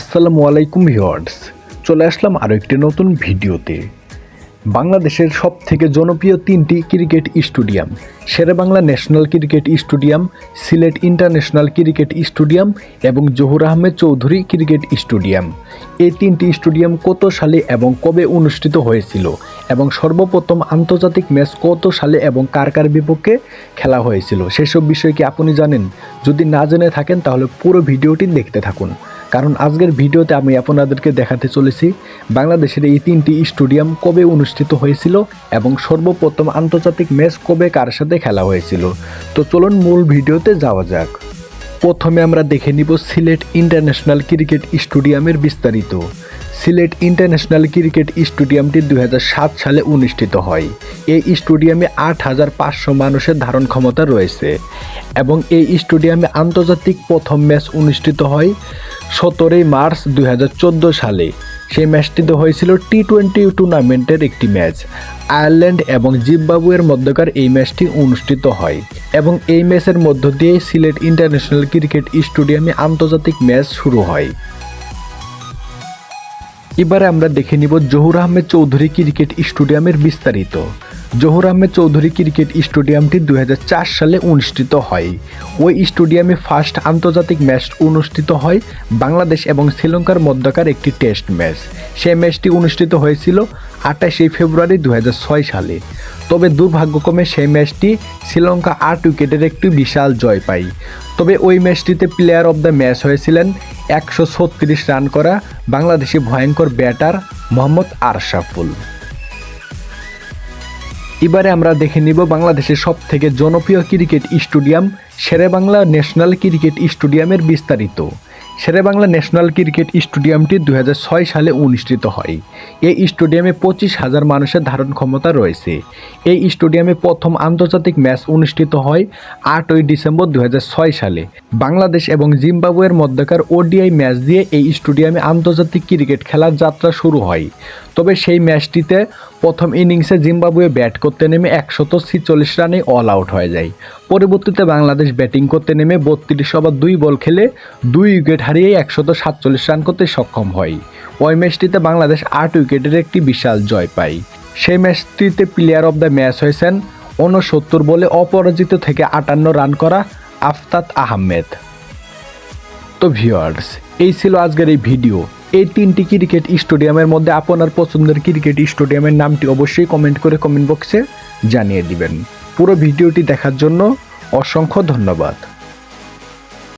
আসসালামু আলাইকুম ভিওয়ার্স চলে আসলাম আরও একটি নতুন ভিডিওতে। বাংলাদেশের সব থেকে জনপ্রিয় তিনটি cricket stadium Sher e Bangla national cricket stadium, Sylhet international cricket stadium এবং জহুর আহমেদ চৌধুরী ক্রিকেট স্টেডিয়াম। এই তিনটি স্টেডিয়াম কত সালে এবং কবে অনুষ্ঠিত হয়েছিল এবং সর্বপ্রথম আন্তর্জাতিক ম্যাচ কত সালে এবং কার কার বিপক্ষে খেলা হয়েছিল, সেসব বিষয় কি আপনি জানেন? যদি না জেনে থাকেন তাহলে পুরো ভিডিওটি দেখতে থাকুন। কারণ আজকের ভিডিওতে আমি আপনাদেরকে দেখাতে চলেছি বাংলাদেশের এই তিনটি স্টেডিয়াম কবে অনুষ্ঠিত হয়েছিল এবং সর্বপ্রথম আন্তর্জাতিক ম্যাচ কবে কার সাথে খেলা হয়েছিল। তো চলুন মূল ভিডিওতে যাওয়া যাক। প্রথমে আমরা দেখে নিব সিলেট ইন্টারন্যাশনাল ক্রিকেট স্টেডিয়ামের বিস্তারিত। সিলেট ইন্টারন্যাশনাল ক্রিকেট স্টেডিয়ামটি দু হাজার সাত সালে অনুষ্ঠিত হয়। এই স্টেডিয়ামে আট হাজার পাঁচশো মানুষের ধারণ ক্ষমতা রয়েছে এবং এই স্টেডিয়ামে আন্তর্জাতিক প্রথম ম্যাচ অনুষ্ঠিত হয় সতেরোই মার্চ দু হাজার চোদ্দ সালে। সেই ম্যাচটিতে হয়েছিল টি টোয়েন্টি টুর্নামেন্টের একটি ম্যাচ। আয়ারল্যান্ড এবং জিম্বাবুয়ের মধ্যকার এই ম্যাচটি অনুষ্ঠিত হয় এবং এই ম্যাচের মধ্য দিয়ে সিলেট ইন্টারন্যাশনাল ক্রিকেট স্টেডিয়ামে আন্তর্জাতিক ম্যাচ শুরু হয়। এবারে আমরা দেখে নিব জহুর আহমেদ চৌধুরী ক্রিকেট স্টেডিয়ামের বিস্তারিত। জহুর আহমেদ চৌধুরী ক্রিকেট স্টেডিয়ামটি দু হাজার চার সালে অনুষ্ঠিত হয়। ওই স্টেডিয়ামে ফার্স্ট আন্তর্জাতিক ম্যাচ অনুষ্ঠিত হয় বাংলাদেশ এবং শ্রীলঙ্কার মধ্যকার একটি টেস্ট ম্যাচ। সেই ম্যাচটি অনুষ্ঠিত হয়েছিল আঠাশে ফেব্রুয়ারি দু হাজার ছয় সালে। তবে দুর্ভাগ্যক্রমে সেই ম্যাচটি শ্রীলঙ্কা আট উইকেটের একটি বিশাল জয় পায়। তবে ওই ম্যাচটিতে প্লেয়ার অব দ্য ম্যাচ হয়েছিলেন একশো ছত্রিশ রান করা বাংলাদেশি ভয়ঙ্কর ব্যাটার মোহাম্মদ আরশাফুল। এবারে আমরা দেখে নিব বাংলাদেশের সব থেকে জনপ্রিয় cricket stadium Sher e Bangla national cricket স্টেডিয়ামের বিস্তারিত। শেরেবাংলা ন্যাশনাল ক্রিকেট স্টেডিয়ামটি দু হাজার ছয় সালে অনুষ্ঠিত হয়। এই স্টেডিয়ামে পঁচিশ হাজার মানুষের ধারণ ক্ষমতা রয়েছে। এই স্টেডিয়ামে প্রথম আন্তর্জাতিক ম্যাচ অনুষ্ঠিত হয় আটই ডিসেম্বর দু হাজার ছয় সালে। বাংলাদেশ এবং জিম্বাবুয়ের মধ্যকার ওডিআই ম্যাচ দিয়ে এই স্টেডিয়ামে আন্তর্জাতিক ক্রিকেট খেলার যাত্রা শুরু হয়। তবে সেই ম্যাচটিতে প্রথম ইনিংসে জিম্বাবুয়ে ব্যাট করতে নেমে একশত ছিচল্লিশ রানে অল আউট হয়ে যায়। পরবর্তীতে বাংলাদেশ ব্যাটিং করতে নেমে বত্রিশ ওভার দুই বল খেলে দুই উইকেট হারিয়ে একশত সাতচল্লিশ রান করতে সক্ষম হয়। ওই ম্যাচটিতে বাংলাদেশ আট উইকেটের একটি বিশাল জয় পায়। সেই ম্যাচটিতে প্লেয়ার অব দ্য ম্যাচ হয়েছেন ঊনসত্তর বলে অপরাজিত থেকে আটান্ন রান করা আফতাত আহমেদ। তো ভিউয়ার্স, এই ছিল আজকের এই ভিডিও। এই তিনটি ক্রিকেট স্টেডিয়ামের মধ্যে আপনার পছন্দের ক্রিকেট স্টেডিয়ামের নামটি অবশ্যই কমেন্ট করে কমেন্ট বক্সে জানিয়ে দিবেন। পুরো ভিডিওটি দেখার জন্য অসংখ্য ধন্যবাদ।